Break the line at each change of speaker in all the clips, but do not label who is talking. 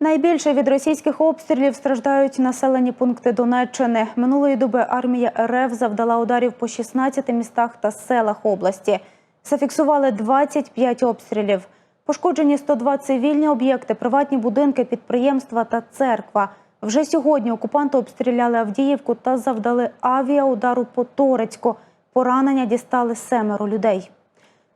Найбільше від російських обстрілів страждають населені пункти Донеччини. Минулої доби армія РФ завдала ударів по 16 містах та селах області. Зафіксували 25 обстрілів. Пошкоджені 102 цивільні об'єкти, приватні будинки, підприємства та церква. Вже сьогодні окупанти обстріляли Авдіївку та завдали авіаудару по Торецьку. Поранення дістали семеро людей.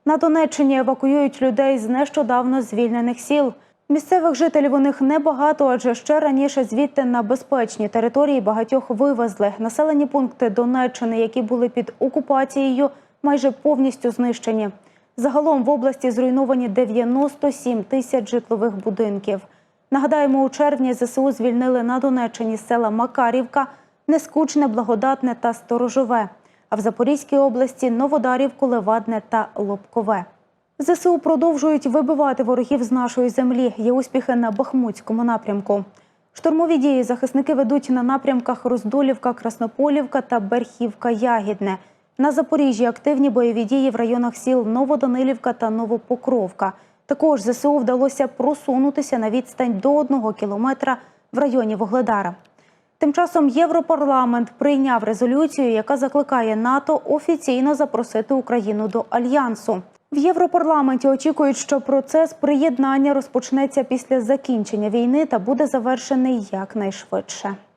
На Донеччині евакуюють людей з нещодавно звільнених сіл. Місцевих жителів у них небагато, адже ще раніше звідти на безпечні території багатьох вивезли. Населені пункти Донеччини, які були під окупацією, майже повністю знищені. Загалом в області зруйновані 97 тисяч житлових будинків. Нагадаємо, у червні ЗСУ звільнили на Донеччині села Макарівка, Нескучне, Благодатне та Сторожове. А в Запорізькій області Новодарівку, Левадне та Лобкове. ЗСУ продовжують вибивати ворогів з нашої землі. Є успіхи на Бахмутському напрямку. Штурмові дії захисники ведуть на напрямках Роздолівка, Краснополівка та Берхівка-Ягідне. На Запоріжжі активні бойові дії в районах сіл Новоданилівка та Новопокровка. Також ЗСУ вдалося просунутися на відстань до одного кілометра в районі Вогледара. Тим часом Європарламент прийняв резолюцію, яка закликає НАТО офіційно запросити Україну до альянсу. В Європарламенті очікують, що процес приєднання розпочнеться після закінчення війни та буде завершений якнайшвидше.